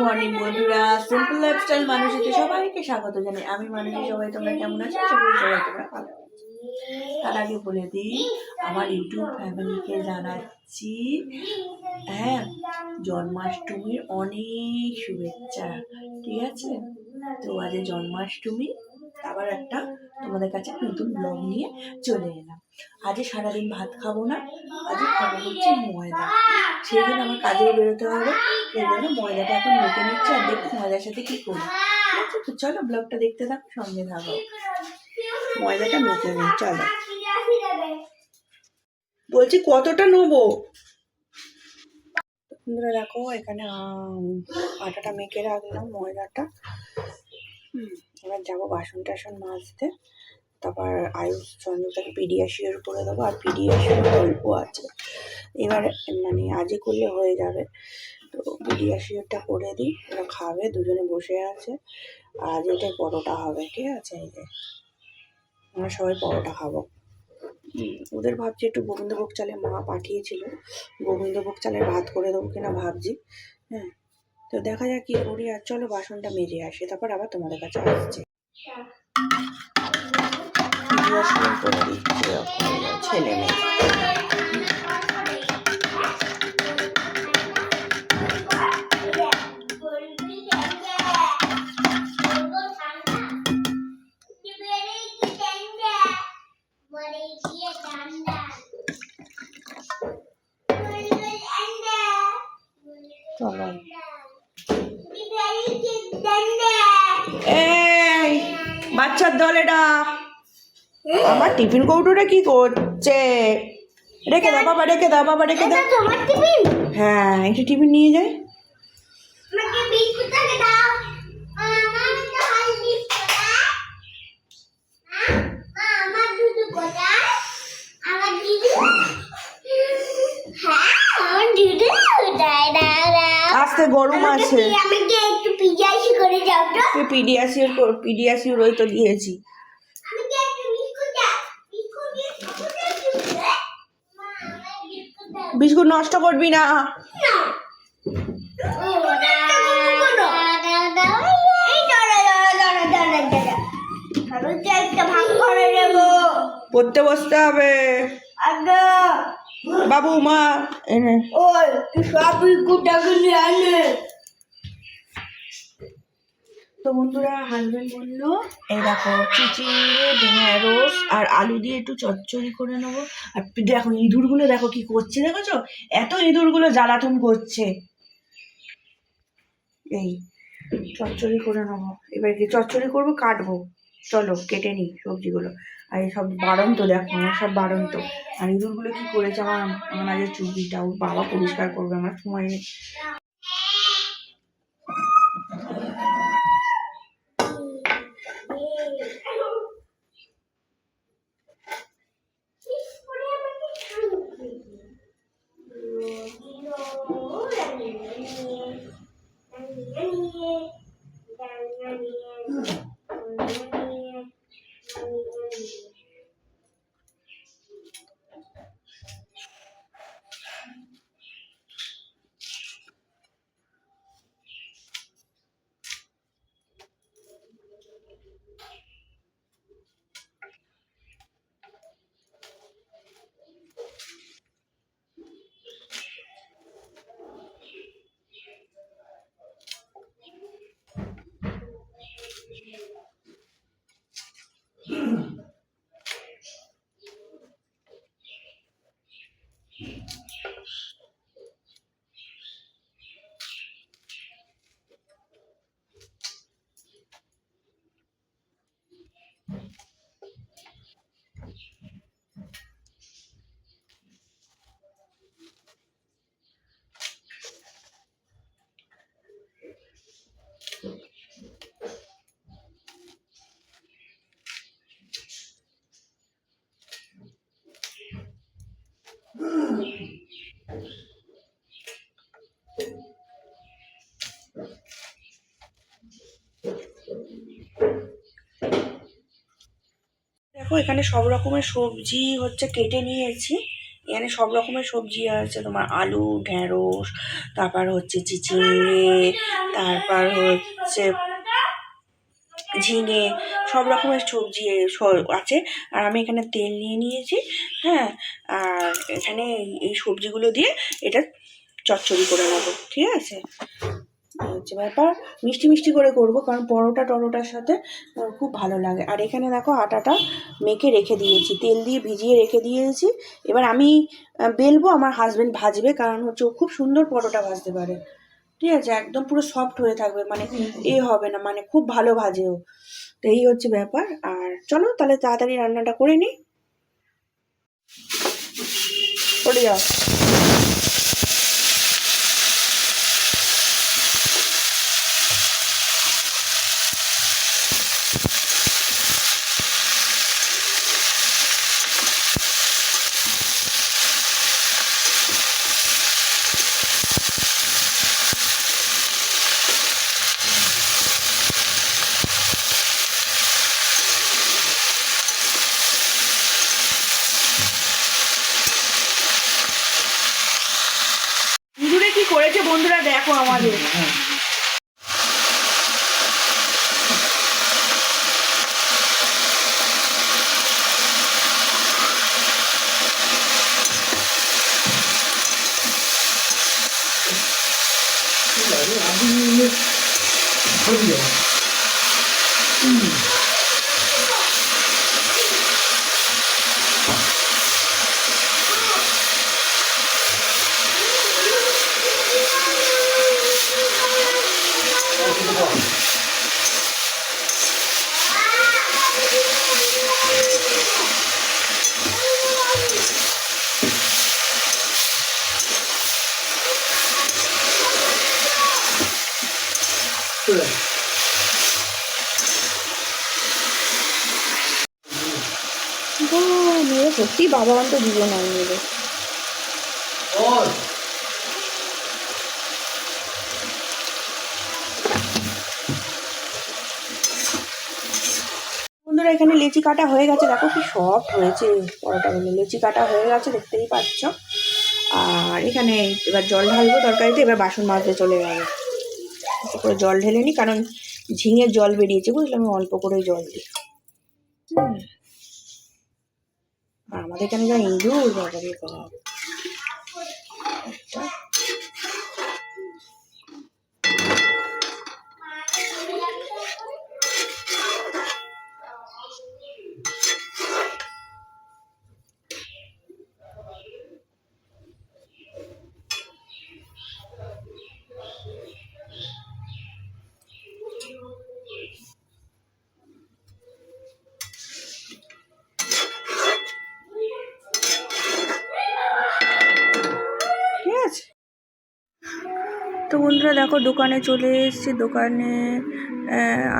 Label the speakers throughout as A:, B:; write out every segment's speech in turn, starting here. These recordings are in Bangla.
A: মর্নিং বন্ধুরা। সিম্পল লাইফস্টাইল মানুষেতে সবাইকে স্বাগত জানাই। আমি মানুষ সবাই তোমরা কেমন আছো? করি সবাই তোমরা ভালো তার আগে বলে দিই, আমার ইউটিউব ফ্যামিলিকে জানাচ্ছি হ্যাঁ জন্মাষ্টমীর অনেক শুভেচ্ছা, ঠিক আছে? তো আজ জন্মাষ্টমী, আবার একটা তোমাদের কাছে নতুন ব্লগ নিয়ে চলে এলাম। আজকে সারাদিন ভাত খাব না আজকে খাব হচ্ছে ময়দা। জন্য আমার কাজে বেরোতে হবে সেই জন্য ময়দাটা এখন মেখে নিচ্ছে আর দেখো ময়দার সাথে কি করি। ঠিক আছে? তো চলো ব্লগটা দেখতে থাকো সঙ্গে থাকো। ময়দাটা মেখে নিই চলো। বলছি কতটা নেব? বন্ধুরা দেখো এখানে আটাটা মেখে রাখলাম ময়দাটা। হুম, এবার যাব বাসন টাসন মাজতে। তারপর আয়ুষ চন্দ্রটাকে পিডিয়াশিওর করে দেবো, আর পিডিয়াশিওর অল্প আছে। এবার মানে আজই করলে হয়ে যাবে। তো পিডিয়াশিওরটা করে দিই ওরা খাবে, দুজনে বসে আছে। আজ এটাই পরোটা হবে, ঠিক আছে? এই যে, আমরা সবাই পরোটা খাব। ওদের ভাবছি একটু গোবিন্দভোগ চালে মা পাঠিয়েছিল। গোবিন্দভোগ চালের ভাত করে দেবো কিনা ভাবছি হ্যাঁ। তো দেখা যাক কি করি আর চলো বাসনটা মেজে আসি, তারপর আবার তোমাদের কাছে আসছে। ছেলে মেয়ে এই বাচ্চার দল এটা। আমার টিফিন কৌটোটা কি করছে? রেখে দাও বাবা রেখে দাও বাবা রেখে দাও। হ্যাঁ একটু টিফিন নিয়ে যায়
B: আমাকে বিস্কুট আগে দাও। আমার তো হাল বিস্কুট আমার দুধ কোথায় আমার দিদি? হ্যাঁ দাও
A: আস্তে গরম আছে।
B: করে যাও তো
A: পিডিয়াসিওর পিডিয়াসিওর ওই তো দিয়েছি।
B: বিস্কুট
A: নষ্ট করবি না।
B: ও
A: পড়তে বসতে হবে। বাবু মা এনে।
B: ওই সব বিস্কুটটাকে নিয়ে আনে
A: তো বন্ধুরা হাজবেন্ড বলল, এই দেখো চিচিড়ে ঢেঁড়স আর আলু দিয়ে একটু চচ্চড়ি করে নেব। আর দেখো, ইঁদুরগুলো দেখো কি করছে, দেখেছ? এত ইঁদুরগুলো জ্বালাতন করছে। এই, চচ্চড়ি করে নেব। এবার কি চচ্চড়ি করব, কাটবো। চলো, কেটে নিই সবজিগুলো। আর সব বাড়ন্ত, দেখো, আমার সব বাড়ন্ত। আর ইঁদুরগুলো কি করেছে আমার আমার আজকে চুপিটা ওর বাবা পরিষ্কার করবে, আমার সময় নেই। நிகழி দেখো, এখানে সব রকমের সবজি হচ্ছে কেটে নিয়েছি। এখানে সব রকমের সবজি আছে, তোমার আলু, ঢেঁড়স, তারপর হচ্ছে চিচিঙে তারপর হচ্ছে ঝিঙে, সব রকমের সবজি আছে। আর আমি এখানে তেল নিয়ে নিয়েছি হ্যাঁ? আর এখানে এই- সবজিগুলো দিয়ে এটা চচ্চড়ি করে নেব, ঠিক আছে? হচ্ছে ব্যাপার। মিষ্টি মিষ্টি করে করব, কারণ পরোটা টরোটার সাথে খুব ভালো লাগে। আর এখানে দেখো আটাটা মেখে রেখে দিয়েছি, তেল দিয়ে ভিজিয়ে রেখে দিয়েছি। এবার আমি বেলবো, আমার হাজবেন্ড ভাজবে, কারণ হচ্ছে ও খুব সুন্দর পরোটা ভাজতে পারে। ঠিক আছে একদম পুরো সফট হয়ে থাকবে মানে এ হবে না মানে খুব ভালো ভাজেও। তো এই হচ্ছে ব্যাপার আর চলো তাহলে তাড়াতাড়ি রান্নাটা করে নিই। করে যাও 这玩意儿，这玩意儿，这这不行。嗯。সত্যি বাবা অন্ত জীবন হয় মেয়েদের বন্ধুরা এখানে লেচি কাটা হয়ে গেছে। দেখো কি সফট হয়েছে পরোটাগুলো লেচি কাটা হয়ে গেছে দেখতেই পাচ্ছ। আর এখানে এবার জল ঢালবো তরকারিতে এবার বাসন মাজতে চলে যাবে। করে জল ঢেলে নি কারণ ঝিঙের জল বেরিয়েছে বুঝলে? আমি অল্প করে জল দিই। হুম। আর আমাদের এখানে যা ইঁদুর বাবারে বাপ ঠিক আছে তো বন্ধুরা দেখো দোকানে চলে এসেছি। দোকানে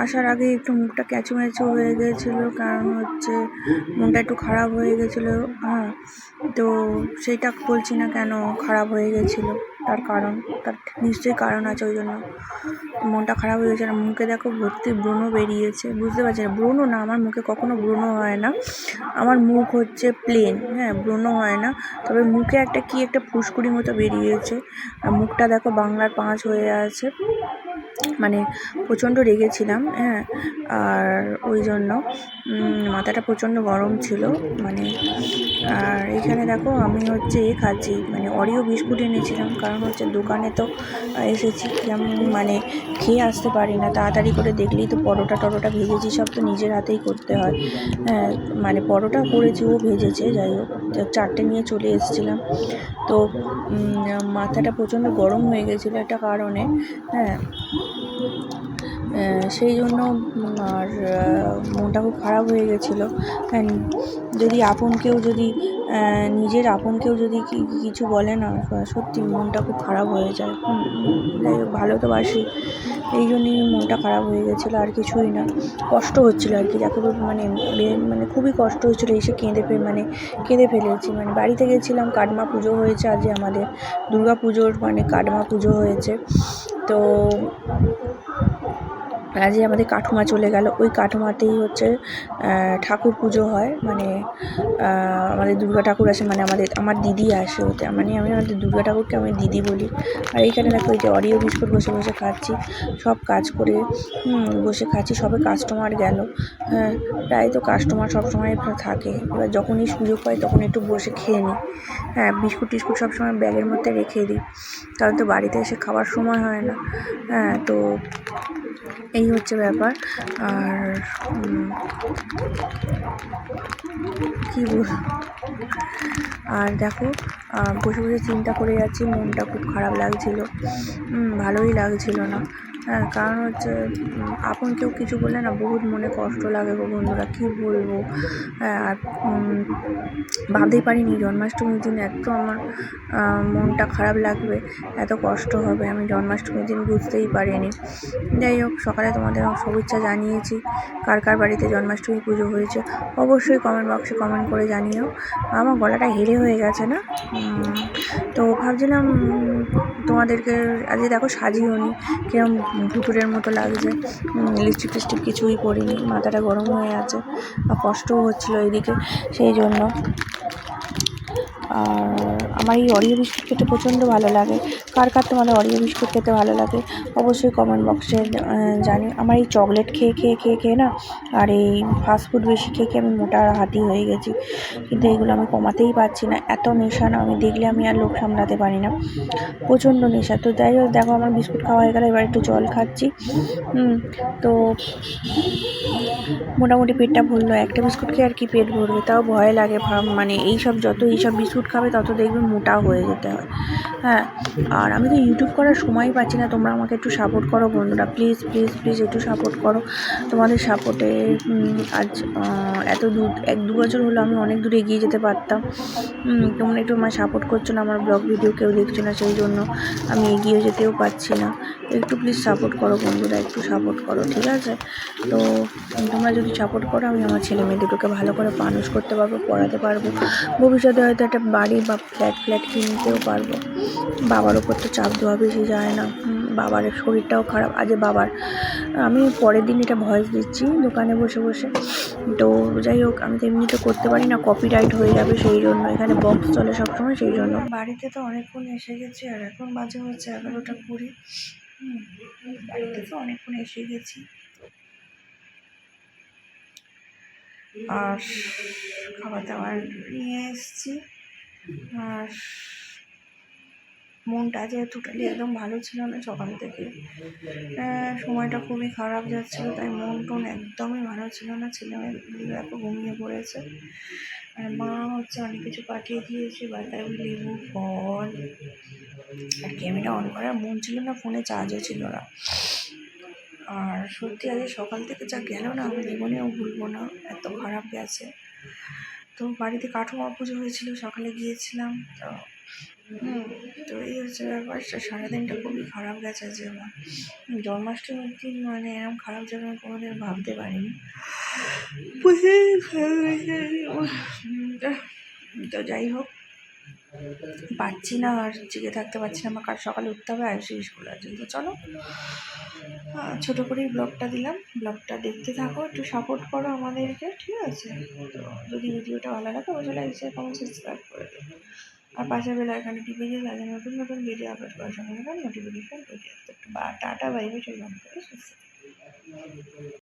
A: আসার আগে একটু মুখটা ক্যাচু ম্যাচু হয়ে গেছিল, কারণ হচ্ছে মুখটা একটু খারাপ হয়ে গেছিল। হ্যাঁ তো সেইটা বলছি না কেন, খারাপ হয়ে গেছিল। তার কারণ, তার নিশ্চয়ই কারণ আছে ওই জন্য। মনটা খারাপ হয়ে গেছে আর মুখে দেখো ভর্তি ব্রণ বেরিয়েছে, বুঝতে পারছি না। ব্রণ না, আমার মুখে কখনো ব্রণ হয় না। আমার মুখ হচ্ছে প্লেন হ্যাঁ ব্রণ হয় না। তবে মুখে একটা কি একটা ফুসকুড়ি মতো বেরিয়েছে। আর মুখটা দেখো বাংলার পাঁচ হয়ে আছে। মানে প্রচণ্ড রেগেছিলাম হ্যাঁ আর ওই জন্য মাথাটা প্রচণ্ড গরম ছিল মানে আর এখানে দেখো আমি হচ্ছে এ খাচ্ছি মানে অরিও বিস্কুট এনেছিলাম, কারণ হচ্ছে দোকানে তো এসেছি যেমন মানে খেয়ে আসতে পারি না, তাড়াতাড়ি করে দেখলেই তো পরোটা টরোটা ভেজেছি, সব তো নিজের হাতেই করতে হয় হ্যাঁ মানে পরোটা করেছি, ও ভেজেছে, যাই হোক চারটে নিয়ে চলে এসেছিলাম, তো মাথাটা প্রচণ্ড গরম হয়ে গেছিল একটা কারণে হ্যাঁ সেই জন্য আর মনটা খুব খারাপ হয়ে গেছিল। যদি আপন কেউ যদি নিজের আপন কেউ যদি কিছু বলে না সত্যি মনটা খুব খারাপ হয়ে যায়। ভালো তো বাসি। এই জন্যই মনটা খারাপ হয়ে গেছিল, আর কিছুই না। কষ্ট হচ্ছিল আর কি, যাকে মানে মানে খুবই কষ্ট হচ্ছিল, এসে কেঁদে ফে মানে কেঁদে ফেলেছি। মানে বাড়িতে গেছিলাম কাটমা পুজো হয়েছে আজ আমাদের। দুর্গা পুজোর মানে কাটমা পুজো হয়েছে। তো আজই আমাদের কাঠুমা চলে গেল, ওই কাঠুমাতেই হচ্ছে ঠাকুর পুজো হয়। মানে আমাদের দুর্গা ঠাকুর আসে মানে আমাদের, আমার দিদি আসে ওতে। মানে আমি আমাদের দুর্গা ঠাকুরকে আমি দিদি বলি। আর এইখানে দেখো, এই যে অরিও বিস্কুট বসে বসে খাচ্ছি, সব কাজ করে বসে খাচ্ছি, সবে কাস্টমার গেল। হ্যাঁ প্রায় তো কাস্টমার সবসময় থাকে। এবার যখনই সুযোগ পাই, তখন একটু বসে খেয়ে নিই। হ্যাঁ বিস্কুট টিস্কুট সবসময় ব্যাগের মধ্যে রেখে দিই। কারণ তো বাড়িতে এসে খাওয়ার সময় হয় না। হ্যাঁ তো এই হচ্ছে ব্যাপার। আর কি আর দেখো বসে বসে চিন্তা করে যাচ্ছি, মনটা খুব খারাপ লাগছিল। ভালোই লাগছিল না। হ্যাঁ কারণ হচ্ছে আপন কেউ কিছু বললে না বহুত মনে কষ্ট লাগে গো বন্ধুরা, কী বলব? হ্যাঁ আর ভাবতেই পারিনি জন্মাষ্টমীর দিন এত আমার মনটা খারাপ লাগবে, এত কষ্ট হবে, আমি জন্মাষ্টমীর দিন বুঝতেই পারিনি। যাই হোক, সকালে তোমাদের শুভেচ্ছা জানিয়েছি, কার কার বাড়িতে জন্মাষ্টমী পুজো হয়েছে, অবশ্যই কমেন্ট বক্সে কমেন্ট করে জানিও। আমার গলাটা হেরে হয়ে গেছে না? তো ভাবছিলাম তোমাদেরকে, আজকে দেখো সাজিও নি কিরম ভুতুরের মতো লাগছে। লিপস্টিক টিস্টিক কিছুই পরিনি মাথাটা গরম হয়ে আছে। কষ্টও হচ্ছিল এদিকে, সেই জন্য আর আমার এই অরিও বিস্কুট খেতে প্রচণ্ড ভালো লাগে। কার কার তোমাদের অরিও বিস্কুট খেতে ভালো লাগে? অবশ্যই কমেন্ট বক্সে জানি। আমার এই চকলেট খেয়ে খেয়ে খেয়ে খেয়ে না, আর এই ফাস্টফুড বেশি খেয়ে খেয়ে আমি মোটা হাতি হয়ে গেছি। কিন্তু এগুলো আমি কমাতেই পারছি না। এত নেশা না, আমি দেখলে আমি আর লোক সামলাতে পারি না। প্রচণ্ড নেশা। তো যাই হোক, দেখো আমার বিস্কুট খাওয়া হয়ে গেলে, এবার একটু জল খাচ্ছি। তো মোটামুটি পেটটা ভরলো। একটা বিস্কুট খেয়ে আর কি পেট ভরবে? তাও ভয় লাগে মানে এই সব যত এই সব বিস্কুট খাবে তত দেখবে মোটা হয়ে যেতে হয়। হ্যাঁ আর আমি তো ইউটিউব করার সময় পাচ্ছি না, তোমরা আমাকে একটু সাপোর্ট করো বন্ধুরা। প্লিজ প্লিজ প্লিজ একটু সাপোর্ট করো। তোমাদের সাপোর্টে আজ এত দূর, এক দু বছর হলো আমি অনেক দূর এগিয়ে যেতে পারতাম। তোমরা একটু আমার সাপোর্ট করছ না, আমার ব্লগ ভিডিও কেউ দেখছ না, সেই জন্য আমি এগিয়ে যেতেও পারছি না। একটু প্লিজ সাপোর্ট করো বন্ধুরা, একটু সাপোর্ট করো, ঠিক আছে? তো, তোমরা যদি সাপোর্ট করো, আমি আমার ছেলে মেয়ে দুটোকে ভালো করে মানুষ করতে পারব, পড়াতে পারব। ভবিষ্যতে হয়তো একটা বাড়ি বা ফ্ল্যাট ফ্ল্যাট কিনতেও পারব। বাবার ওপর তো চাপ দেওয়া বেশি যায় না। বাবার শরীরটাও খারাপ। আজে বাবার, আমি পরের দিন এটা ভয়েস দিচ্ছি দোকানে বসে বসে। তো যাই হোক, আমি তো এমনিতে করতে পারি না কপিরাইট হয়ে যাবে সেই জন্য। এখানে বক্স চলে সবসময় সেই জন্য। বাড়িতে তো অনেকক্ষণ এসে গেছি আর এখন বাজে হচ্ছে এগারোটা কুড়ি। বাড়িতে তো অনেকক্ষণ এসে গেছি। আর খাবার দাবার নিয়ে এসেছি। আর মনটা যে টোটালি একদম ভালো ছিল না সকাল থেকে সময়টা খুবই খারাপ যাচ্ছিল, তাই মন টন একদমই ভালো ছিল না ছেলেমেয়েগুলো এত ঘুমিয়ে পড়েছে। আর মা হচ্ছে অনেক কিছু পাঠিয়ে দিয়েছে বাতাবি লেবু, ফল, আর ক্যামেরা অন করার মন ছিল না ফোনে চার্জও ছিল না। আর সত্যি আজ সকাল থেকে যা গেল না, আমি জীবনেও ভুলবো না, এত খারাপ গেছে। তো বাড়িতে কাঠুমা পুজো হয়েছিল সকালে গিয়েছিলাম তো হুম। তো এই হচ্ছে ব্যাপারটা সারাদিনটা খুবই খারাপ গেছে যে আমার। জন্মাষ্টমীর দিন মানে এরকম খারাপ যাবে আমি কোনোদিন ভাবতে পারিনি। তো যাই হোক পাচ্ছি না আর জেগে থাকতে পারছি না, আমার কাল সকালে উঠতে হবে আয়ুষের স্কুল আছে তো চলো ছোটো করেই ব্লগটা দিলাম। ব্লগটা দেখতে থাকো, একটু সাপোর্ট করো আমাদেরকে, ঠিক আছে? তো যদি ভিডিওটা ভালো লাগে, অবশ্যই লাইক শেয়ার কমেন্ট সাবস্ক্রাইব করে দেবে আর পাশে বেলা এখানে টিপে দিয়ে তাদের নতুন নতুন ভিডিও আপলোড করার সঙ্গে সঙ্গে নোটিফিকেশন পেয়ে তো একটু বা টাটা বাইবে সেই করে সুস্থ।